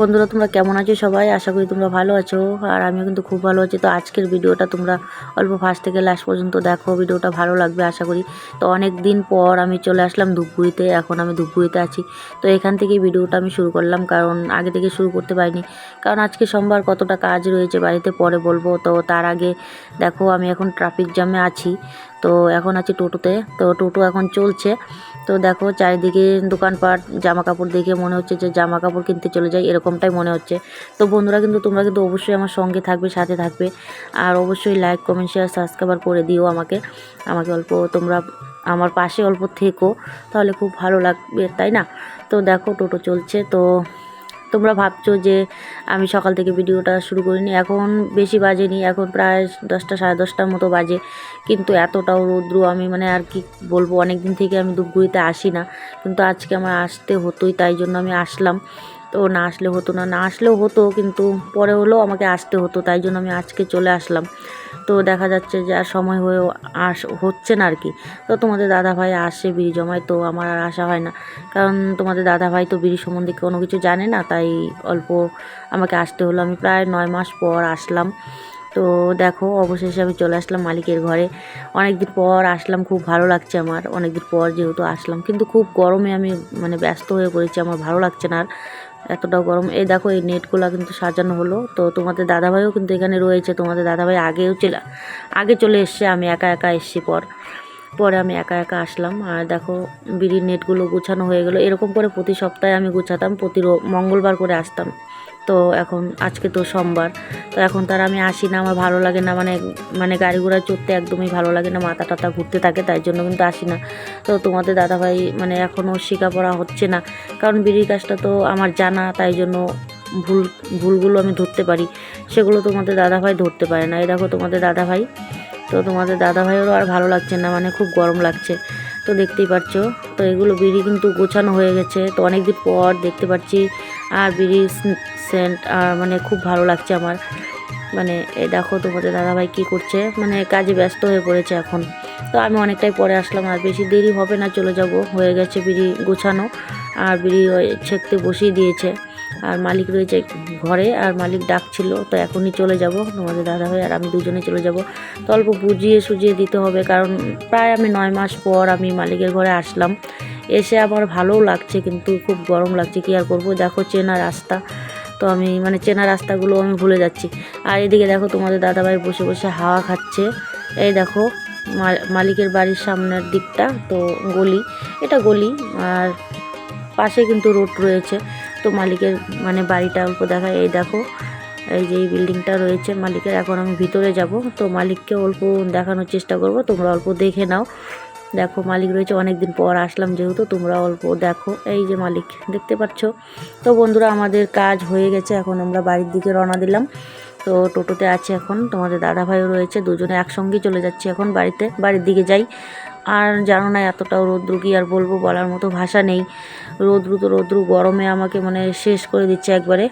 বন্ধুরা, তোমরা কেমন আছো সবাই? আশা করি তোমরা ভালো আছো। আর আমিও কিন্তু খুব ভালো আছি। তো আজকের ভিডিওটা তোমরা অল্প ফার্স্ট থেকে লাস্ট পর্যন্ত দেখো। ভিডিওটা ভালো লাগবে, আশা করি। তো অনেক দিন পর আমি চলে আসলাম ধূপগুড়িতে। এখন আমি ধূপগুড়িতে আছি। তো এখান থেকে ভিডিওটা আমি শুরু করলাম, কারণ আগে থেকে শুরু করতে পারিনি। কারণ আজকে সোমবার কতটা কাজ রয়েছে, বাড়িতে পরে বলব। তো তার আগে দেখো, আমি এখন ট্রাফিক জ্যামে আছি। তো এখন আছি টোটোতে। তো টোটো এখন চলছে। তো দেখো চারিদিকে দোকানপাট জামা কাপড় দেখে মনে হচ্ছে যে জামা কাপড় কিনতে চলে যাই, এরকমটাই মনে হচ্ছে। তো বন্ধুরা কিন্তু তোমরা কিন্তু অবশ্যই আমার সঙ্গে থাকবে, সাথে থাকবে। আর অবশ্যই লাইক কমেন্ট শেয়ার সাবস্ক্রাইবার করে দিও আমাকে। আমাকে অল্প তোমরা আমার পাশে অল্প থেকো, তাহলে খুব ভালো লাগবে, তাই না? তো দেখো টোটো চলছে, তো তোমরা ভাবছ যে আমি সকাল থেকে ভিডিওটা শুরু করিনি। এখন বেশি বাজেনি, এখন প্রায় দশটা, সাড়ে দশটার মতো বাজে। কিন্তু এতটাও রৌদ্র, আমি মানে আর কি বলব অনেক দিন থেকে আমি ধূপগুড়িতে আসি না। কিন্তু আজকে আমার আসতে হতোই, তাই জন্য আমি আসলাম। তো না আসলে হতো না না আসলেও হতো, কিন্তু পরে হলেও আমাকে আসতে হতো, তাই জন্য আমি আজকে চলে আসলাম। তো দেখা যাচ্ছে যে আর সময় হয়েও আস, হচ্ছে না আর কি। তো তোমাদের দাদা ভাই আসে বিড়ি জমায়, তো আমার আর আসা হয় না। কারণ তোমাদের দাদা ভাই তো বিড়ি সম্বন্ধে কোনো কিছু জানে না, তাই অল্প আমাকে আসতে হলো। আমি প্রায় নয় মাস পর আসলাম। তো দেখো, অবশেষে আমি চলে আসলাম মালিকের ঘরে। অনেক দিন পর আসলাম, খুব ভালো লাগছে আমার। অনেক দিন পর যেহেতু আসলাম, কিন্তু খুব গরমে আমি মানে ব্যস্ত হয়ে পড়েছি, আমার ভালো লাগছে না আর। এতটাও গরম। এই দেখো, এই নেটগুলো কিন্তু সাজানো হলো। তো তোমাদের দাদাভাইও কিন্তু এখানে রয়েছে। তোমাদের দাদাভাই আগেও চলে, আগে চলে এসছে। আমি একা একা এসছি পর, পরে আমি একা একা আসলাম। আর দেখো, বিড়ির নেটগুলো গুছানো হয়ে গেলো। এরকম করে প্রতি সপ্তাহে আমি গুছাতাম, প্রতি মঙ্গলবার করে আসতাম। তো এখন আজকে তো সোমবার, তো এখন তার আমি আসি না, আমার ভালো লাগে না মানে মানে গাড়ি ঘোড়া চড়তে একদমই ভালো লাগে না, মাথা টাথা ঘুরতে থাকে, তাই জন্য কিন্তু আসি না। তো তোমাদের দাদাভাই মানে এখনও শেখাপড়া হচ্ছে না, কারণ বিড়ির কাজটা তো আমার জানা, তাই জন্য ভুল, ভুলগুলো আমি ধরতে পারি। সেগুলো তোমাদের দাদাভাই ধরতে পারে না। এই দেখো তোমাদের দাদাভাই, তো তোমাদের দাদাভাইয়েরও আর ভালো লাগছে না মানে খুব গরম লাগছে। তো দেখতেই পাচ্ছ তো এগুলো বিড়ি কিন্তু গোছানো হয়ে গেছে, তো অনেক দিন পর দেখতে পাচ্ছি আর বিড়ি সেন্ট, আর মানে খুব ভালো লাগছে আমার। মানে এ দেখো তোমাদের দাদাভাই কী করছে। মানে কাজে ব্যস্ত হয়ে পড়েছে এখন। তো আমি অনেকটাই পরে আসলাম, আর বেশি দেরি হবে না, চলে যাব। হয়ে গেছে বিড়ি গোছানো, আর বিড়ি ছেঁকতে বসিয়ে দিয়েছে। আর মালিক রয়েছে ঘরে, আর মালিক ডাকছিল, তো এখনই চলে যাব। তোমাদের দাদা ভাই আর আমি দুজনে চলে যাব। তো অল্প বুঝিয়ে সুজিয়ে দিতে হবে, কারণ প্রায় আমি নয় মাস পর আমি মালিকের ঘরে আসলাম। এসে আমার ভালোও লাগছে, কিন্তু খুব গরম লাগছে, কি আর করব? দেখো চেনা রাস্তা। তো আমি মানে চেনা রাস্তাগুলো আমি ভুলে যাচ্ছি। আর এদিকে দেখো তোমাদের দাদাভাই বসে বসে হাওয়া খাচ্ছে। এই দেখো মালিকের বাড়ির সামনের দিকটা, তো গলি, এটা গলি। আর পাশে কিন্তু রোড রয়েছে। তো মালিকের মানে বাড়িটা অল্প দেখা, এই দেখো, এই যে এই বিল্ডিংটা রয়েছে মালিকের। এখন আমি ভিতরে যাব, তো মালিককে অল্প দেখানোর চেষ্টা করব, তোমরা অল্প দেখে নাও। দেখো, মালিক রয়েছে অনেক দিন পর আসলাম যেহেতু, তোমরা অল্প দেখো। এই যে মালিক, দেখতে পাচ্ছ? তো বন্ধুরা, আমাদের কাজ হয়ে গেছে, এখন আমরা বাড়ির দিকে রওনা দিলাম। তো টোটোতে আছে এখন, তোমাদের দাদা ভাইও রয়েছে, দুজনে একসঙ্গেই চলে যাচ্ছি এখন বাড়িতে, বাড়ির দিকে যাই। আর জানো না, এতটাও রৌদ্র কি আর বলব, বলার মতো ভাষা নেই। রৌদ্রু তো রৌদ্রু, গরমে আমাকে মানে শেষ করে দিচ্ছে একবারে।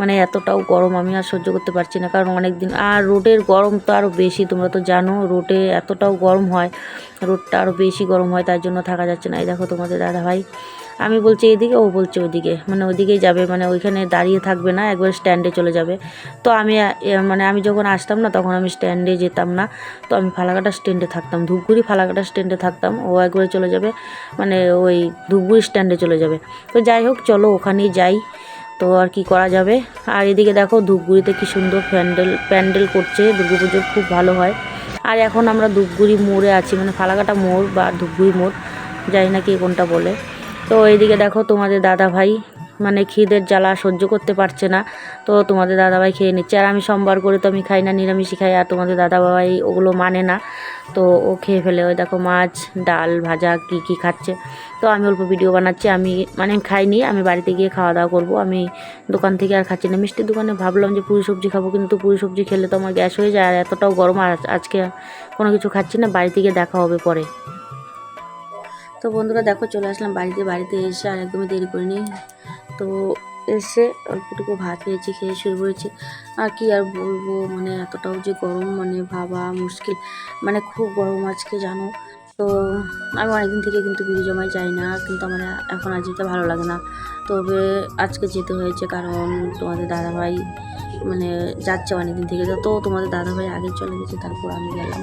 মানে এতটাও গরম আমি আর সহ্য করতে পারছি না। কারণ অনেক দিন আর রোডের গরম তো আরও বেশি, তোমরা তো জানো, রোডে এতটাও গরম হয়, রোডটা আরও বেশি গরম হয়, তার জন্য থাকা যাচ্ছে না। এই দেখো তোমাদের দাদা ভাই আমি বলছি এদিকে ও বলছে ওইদিকে। মানে ওইদিকেই যাবে মানে ওইখানে দাঁড়িয়ে থাকবে না, একবার স্ট্যান্ডে চলে যাবে। তো আমি মানে আমি যখন আসতাম না, তখন আমি স্ট্যান্ডে যেতাম না। তো আমি ফালাকাটা স্ট্যান্ডে থাকতাম, ধূপগুড়ি ফালাকাটা স্ট্যান্ডে থাকতাম। ও একবারে চলে যাবে মানে ওই ধূপগুড়ি স্ট্যান্ডে চলে যাবে। তো যাই হোক, চলো ওখানেই যাই। তো আর কি করা যাবে? আর এদিকে দেখো ধূপগুড়িতে কি সুন্দর প্যান্ডেল প্যান্ডেল করছে। দুর্গাপুজো খুব ভালো হয়। আর এখন আমরা ধূপগুড়ি মোড়ে আছি মানে ফালাকাটা মোড় বা ধূপগুড়ি মোড়, জানি না কি কোনটা বলে। তো এইদিকে দেখো তোমাদের দাদা ভাই মানে খিদের জ্বালা সহ্য করতে পারছে না। তো তোমাদের দাদাভাই খেয়ে নিচ্ছে। আর আমি সোমবার করে তো আমি খাই না, নিরামিষই খাই, আর তোমাদের দাদাভাই ওগুলো মানে না। তো ও খেয়ে ফেলে। ওই দেখো মাছ, ডাল, ভাজা কি কি খাচ্ছে। তো আমি অল্প ভিডিও বানাচ্ছি। আমি মানে খাইনি, আমি বাড়িতে গিয়ে খাওয়া দাওয়া করব। আমি দোকান থেকে আর খাচ্ছি না। মিষ্টির দোকানে ভাবলাম যে পুরি সবজি খাব, কিন্তু পুরি সবজি খেলে তো আমার গ্যাস হয়ে যায়। আর এতটাও গরম, আর আজকে কোনো কিছু খাচ্ছি না। বাড়িতে গিয়ে দেখা হবে পরে। তো বন্ধুরা দেখো, চলে আসলাম বাড়িতে। বাড়িতে এসে আর একদমই দেরি করিনি। তো এসে অল্পটুকু ভাত খেয়েছি খেয়ে শুয়ে পড়েছি আর কি আর বলব মানে এতটাও যে গরম মানে ভাবা মুশকিল। মানে খুব গরম আজকে, জানো? তো আমি অনেকদিন থেকে কিন্তু বিড়ি জমায় যাই না, কিন্তু আমার এখন আর যেতে ভালো লাগে না। তবে আজকে যেতে হয়েছে কারণ তোমাদের দাদাভাই মানে যাচ্ছে অনেকদিন থেকে। তো তোমাদের দাদাভাই আগে চলে গেছে, তারপর আমি গেলাম।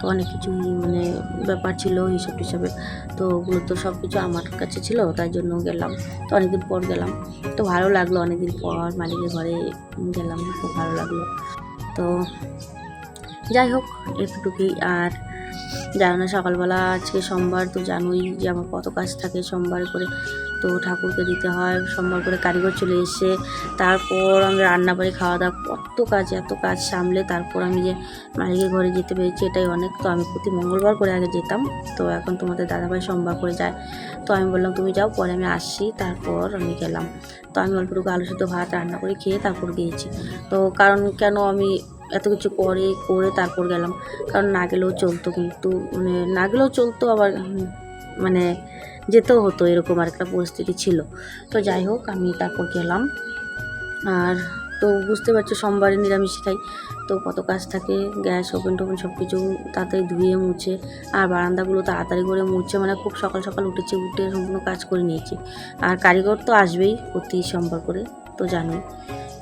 তো অনেক কিছু মানে ব্যাপার ছিল, হিসাব টিসাবে তো ওগুলো তো সব কিছু আমার কাছে ছিল, তাই জন্য গেলাম। তো অনেকদিন পর গেলাম। তো ভালো লাগল অনেকদিন পর মালিকের ঘরে গেলাম, খুব ভালো লাগল। তো যাই হোক, এতটুকুই। আর জানো না, সকালবেলা আজকে সোমবার, তো জানোই যে আমার কত কাজ থাকে সোমবার করে। তো ঠাকুরকে দিতে হয় সোমবার করে কারিগর চলে এসে, তারপর আমি রান্না বাড়ি খাওয়া দাওয়া কত কাজ, এত কাজ সামলে তারপর আমি যে মালিকের ঘরে যেতে পেরেছি, এটাই অনেক। তো আমি প্রতি মঙ্গলবার করে আগে যেতাম। তো এখন তোমাদের দাদাভাই সোমবার করে যায়। তো আমি বললাম, তুমি যাও, পরে আমি আসছি। তারপর আমি গেলাম। তো আমি অল্পটুকু আলু সিদ্ধ ভাত রান্না করে খেয়ে তারপর গিয়েছি। তো কারণ কেন আমি এত কিছু করে করে তারপর গেলাম? কারণ না গেলেও চলতো কিন্তু মানে না গেলেও চলতো আবার মানে যেতেও হতো, এরকম আর একটা পরিস্থিতি ছিল। তো যাই হোক, আমি তারপর গেলাম। আর তো বুঝতে পারছ, সোমবারে নিরামিষ খাই। তো কত কাজ থাকে, গ্যাস ওপেন টোভেন সব কিছু তাড়াতাড়ি ধুয়ে মুছে, আর বারান্দাগুলো তাড়াতাড়ি করে মুছে মানে খুব সকাল সকাল উঠেছি, উঠে সম্পূর্ণ কাজ করে নিয়েছি। আর কারিগর তো আসবেই প্রতি সোমবার করে, তো জানি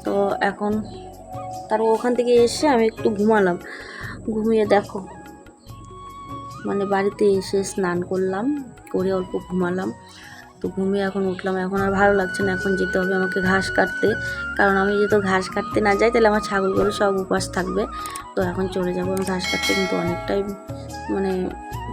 তো এখন তারপর ওখান থেকে এসে আমি একটু ঘুমালাম। ঘুমিয়ে দেখো মানে বাড়িতে এসে স্নান করলাম। করে অল্প ঘুমালাম। তো ঘুমিয়ে এখন উঠলাম। এখন আর ভালো লাগছে না। এখন যেতে হবে আমাকে ঘাস কাটতে। কারণ আমি যেহেতু ঘাস কাটতে না যাই, তাহলে আমার ছাগলগুলো সব উপাস থাকবে। তো এখন চলে যাব আমি ঘাস কাটতে। কিন্তু অনেকটাই মানে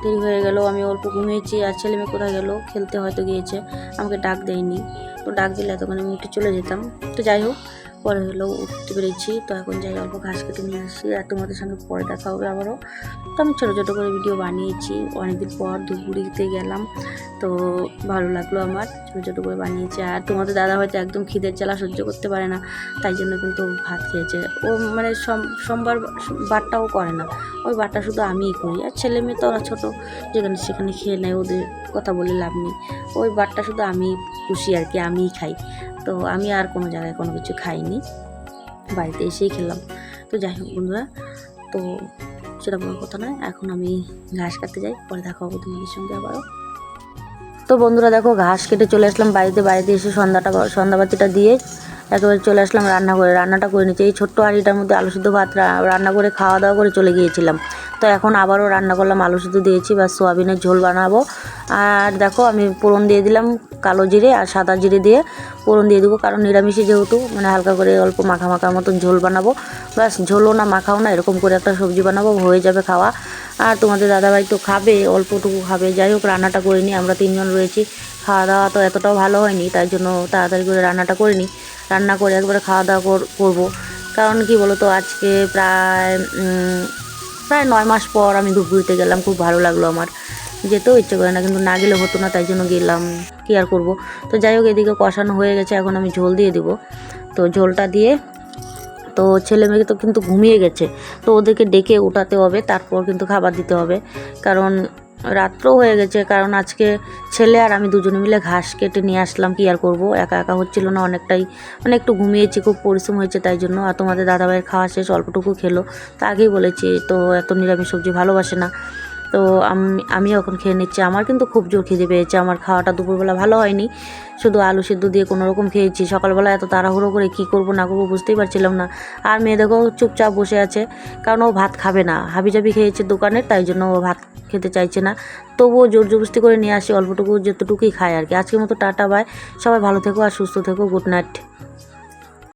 দেরি হয়ে গেল। আমি অল্প ঘুমিয়েছি। আর ছেলে মেয়ে কোথায় গেলো? খেলতে হয়তো গিয়েছে। আমাকে ডাক দেয়নি। তো ডাক দিলে এতক্ষণ আমি উঠে চলে যেতাম। তো যাই হোক পরে হলো উঠতে পেরেছি। তো এখন যাই, অল্প ঘাস কেটে নিয়ে আসি আর তোমাদের সঙ্গে পরে দেখা হবে আবারও। তো আমি ছোটো ছোটো করে ভিডিও বানিয়েছি। অনেকদিন পর ধুপগুড়িতে গেলাম। তো ভালো লাগল আমার, ছোটো ছোটো করে বানিয়েছি। আর তোমাদের দাদা হয়তো একদম খিদের জ্বালা সহ্য করতে পারে না, তাই জন্য কিন্তু ভাত খেয়েছে। ও মানে সোম- সোমবার বারটাও করে না। ওই বারটা শুধু আমিই করি। আর ছেলে মেয়ে তো ওরা ছোটো, যেখানে সেখানে খেয়ে নেয়, ওদের কথা বলে লাভ নেই। ওই বারটা শুধু আমি খুশি আর কি, আমিই খাই। তো আমি আর কোনো জায়গায় কোনো কিছু খাইনি। বাড়িতে এসেই খেলাম। তো যাই হোক বন্ধুরা, তো সেটা বড় কথা নয়, এখন আমি ঘাস কাটতে যাই, পরে দেখা হবে তোমাদের সঙ্গে আবারও। তো বন্ধুরা দেখো, ঘাস কেটে চলে আসলাম বাড়িতে। বাড়িতে এসে সন্ধ্যাটা, সন্ধ্যাবাতিটা দিয়ে একেবারে চলে আসলাম রান্না করে। রান্নাটা করে নিচ্ছি এই ছোট্ট হাঁড়িটার মধ্যে আলু সিদ্ধ ভাত রান্না করে খাওয়া দাওয়া করে চলে গিয়েছিলাম। তো এখন আবারও রান্না করলাম আলু সিদ্ধ দিয়েছি বা সোয়াবিনের ঝোল বানাবো। আর দেখো আমি পোড়ন দিয়ে দিলাম কালো জিরে আর সাদা জিরে দিয়ে পোড়ন দিয়ে দেবো, কারণ নিরামিষে যেহেতু মানে হালকা করে অল্প মাখা মাখার মতন ঝোল বানাবো। ব্যাস ঝোলও না, মাখাও না, এরকম করে একটা সবজি বানাবো, হয়ে যাবে খাওয়া। আর তোমাদের দাদাভাই তো খাবে, অল্পটুকু খাবে। যাই হোক, রান্নাটা করে নিই, আমরা তিনজন রয়েছি। খাওয়া দাওয়া তো এতটাও ভালো হয়নি, তাই জন্য তাড়াতাড়ি করে রান্নাটা করে নিই। রান্না করে একবারে খাওয়া দাওয়া কর- করব। কারণ কি বলো তো আজকে প্রায় প্রায় নয় মাস পর আমি ধূপগুড়িতে গেলাম, খুব ভালো লাগল আমার। যেতেও ইচ্ছে করে না, কিন্তু না গেলে হতো না, তাই জন্য গেলাম। কী আর করব? তো যাই হোক, এদিকে কষানো হয়ে গেছে, এখন আমি ঝোল দিয়ে দিব। তো ঝোলটা দিয়ে, তো ছেলে মেয়ে তো কিন্তু ঘুমিয়ে গেছে। তো ওদেরকে ডেকে উঠাতে হবে, তারপর কিন্তু খাবার দিতে হবে। কারণ রাত্রও হয়ে গেছে, কারণ আজকে ছেলে আর আমি দুজনে মিলে ঘাস কেটে নিয়ে আসলাম, কি আর করব? একা একা হচ্ছিল না, অনেকটাই মানে একটু ঘুমিয়েছি, খুব পরিশ্রম হয়েছে তাই জন্য। আর তোমাদের দাদাভাইয়ের খাওয়া শেষ, অল্পটুকু খেলো। তা আগেই বলেছি, তো এত নিরামিষ সবজি ভালোবাসে না। তো আমি আমি এখন খেয়ে নিচ্ছি। আমার কিন্তু খুব জোর খিদে পেয়েছে। আমার খাওয়াটা দুপুরবেলা ভালো হয়নি। শুধু আলু সিদ্ধ দিয়ে কোনো রকম খেয়েছি। সকালবেলা এত তাড়াহুড়ো করে কী করব, না করব বুঝতেই পারছিলাম না। আর মেয়ে দেখো চুপচাপ বসে আছে। কারণ ও ভাত খাবে না। হাবিজাবি খেয়েছে দোকানের তাই জন্য ও ভাত খেতে চাইছে না। তবুও জোর জবস্তি করে নিয়ে আসি। অল্পটুকু যতটুকুই খায় আর কি। আজকের মতো টাটা, বাই। সবাই ভালো থেকো আর সুস্থ থেকো। Good night.